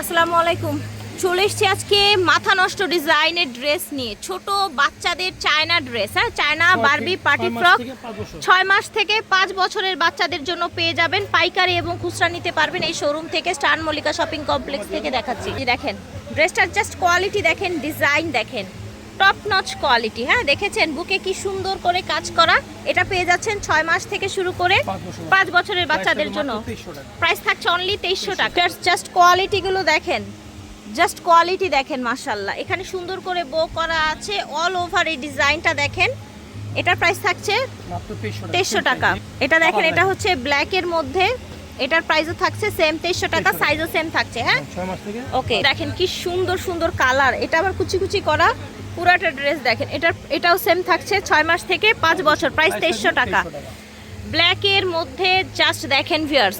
আসসালামু আলাইকুম। চলে এসছি আজকে মাথা নষ্ট ডিজাইনের ড্রেস নিয়ে। ছোট বাচ্চাদের চায়না ড্রেস হ্যাঁ? চায়না বারবি পার্টি ফ্রক ছয় মাস থেকে পাঁচ বছরের বাচ্চাদের জন্য পেয়ে যাবেন। পাইকারি এবং খুচরা নিতে পারবেন এই শোরুম থেকে স্টার মল্লিকা শপিং কমপ্লেক্স থেকে দেখাচ্ছি। দেখেন ড্রেসটার জাস্ট কোয়ালিটি দেখেন ডিজাইন দেখেন। টপ নচ কোয়ালিটি হ্যাঁ? দেখেছেন? বুকে কি সুন্দর করে কাজ করা। এটা পেয়ে যাচ্ছেন ছয় মাস থেকে শুরু করে পাঁচ বছরের বাচ্চাদের জন্য। 2300 প্রাইস থাকছে অনলি তেইশশো টাকা। জাস্ট কোয়ালিটিগুলো দেখেন। জাস্ট কোয়ালিটি দেখেন মাশাল্লাহ এখানে সুন্দর করে বো করা আছে। অল ওভার এই ডিজাইনটা দেখেন। এটার প্রাইস থাকছে মাত্র 2300 টাকা। তেইশশো টাকা। এটা দেখেন এটা হচ্ছে ব্ল্যাকের মধ্যে। এটার প্রাইসও থাকছে সেম তেইশশো টাকা সাইজও সেম থাকছে হ্যাঁ? ওকে দেখেন কি সুন্দর সুন্দর কালার এটা আবার কুচি কুচি করা। পুরাটা ড্রেস দেখেন এটা এটাও সেম থাকছে ছয় মাস থেকে পাঁচ বছর প্রাইস তেইশশো টাকা। ব্ল্যাকের মধ্যে জাস্ট দেখেন ভিয়ার্স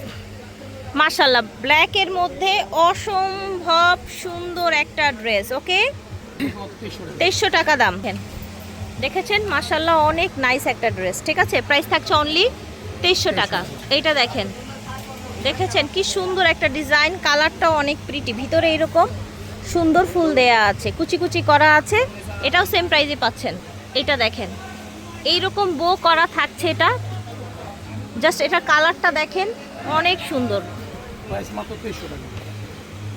মাশাল্লাহ ব্ল্যাকের মধ্যে অসম্ভব সুন্দর একটা ড্রেস ওকে মাত্র 2300 টাকা। তেইশশো টাকা দাম দেখেন। দেখেছেন? মাশাল্লাহ অনেক নাইস একটা ড্রেস ঠিক আছে? প্রাইস থাকছে অনলি তেইশশো টাকা। এইটা দেখেন। দেখেছেন? কি সুন্দর একটা ডিজাইন কালারটাও অনেক প্রিটি ভিতরে এরকম সুন্দর ফুল দেয়া আছে কুচি কুচি করা আছে। এটাও সেম প্রাইজে পাচ্ছেন। এটা দেখেন। এইরকম বো করা থাকছে এটা। জাস্ট এটার কালারটা দেখেন অনেক সুন্দর। প্রাইস মাত্র 2300 টাকা।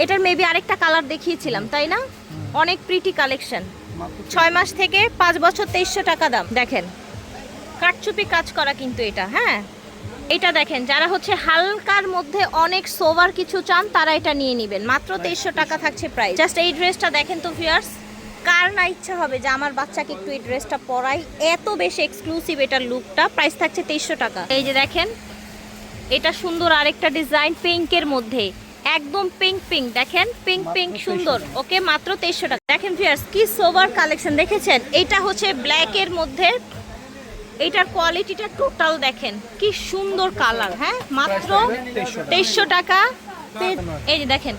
এটার মেবি আরেকটা কালার দেখিয়েছিলাম তাই না? অনেক প্রিটি কালেকশন ছয় মাস থেকে পাঁচ বছর তেইশশো টাকা দাম দেখেন। কাটচুপি কাজ করা কিন্তু এটা হ্যাঁ? এটা দেখেন যারা হচ্ছে হালকার মধ্যে অনেক সোভার কিছু চান তারা এটা নিয়ে নেবেন। মাত্র তেইশশো টাকা থাকছে প্রাইস জাস্ট এই ড্রেসটা দেখেন তো ভিয়ার্স কার না ইচ্ছা হবে যে আমার বাচ্চাকে একটু এই ড্রেসটা পরাই? এত বেশি এক্সক্লুসিভ এটার লুকটা প্রাইস থাকছে তেইশশো টাকা। এই যে দেখেন এটা সুন্দর আরেকটা ডিজাইন পিঙ্কের মধ্যে। একদম পিঙ্ক পিঙ্ক দেখেন পিঙ্ক পিঙ্ক সুন্দর। ওকে মাত্র তেইশশো টাকা। দেখেন ভিয়ার্স কি সোভার কালেকশন দেখেছেন? এটা হচ্ছে ব্ল্যাকের মধ্যে। এইটার কোয়ালিটিটা টোটাল দেখেন কি সুন্দর কালার হ্যাঁ? মাত্র তেইশশো টাকা। এই যে দেখেন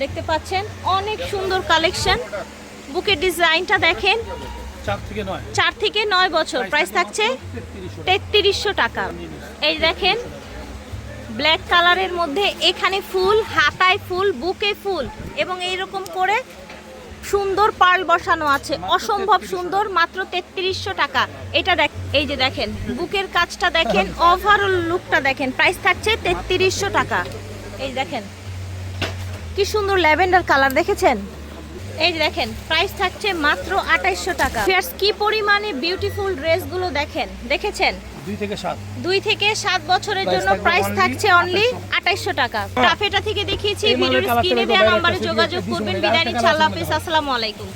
দেখতে পাচ্ছেন অনেক সুন্দর কালেকশন। বুকের ডিজাইনটা দেখেন। চার থেকে নয়। বছর। প্রাইস থাকছে 3300 টাকা। তেত্রিশশো টাকা। এই দেখেন ব্ল্যাক কালারের মধ্যে এখানে ফুল হাতায় ফুল বুকে ফুল এবং এইরকম করে সুন্দর পার্ল বসানো আছে। অসম্ভব সুন্দর মাত্র তেত্রিশশো টাকা। এটা দেখ এই যে দেখেন বুকের কাজটা দেখেন ওভারঅল লুকটা দেখেন। প্রাইস থাকছে তেত্রিশশো টাকা। এই দেখেন কি সুন্দর ল্যাভেন্ডার কালার দেখেছেন? এই যে দেখেন প্রাইস থাকছে মাত্র আঠাইশশো টাকা। ফিয়ার্স কি পরিমাণে বিউটিফুল ড্রেসগুলো দেখেন? দেখেছেন? দুই থেকে সাত। দুই থেকে সাত বছরের জন্য প্রাইস থাকছে অনলি 2800 আঠাইশশো। টাকা টাফেটা থেকে দেখিয়েছি এই ভিডিওর স্ক্রিনে দেওয়া নাম্বারে যোগাযোগ করবেন। বিরিয়ানি বিদায় আরেকটা নিচ্ছি আল্লাহ colour আসসালামু আলাইকুম।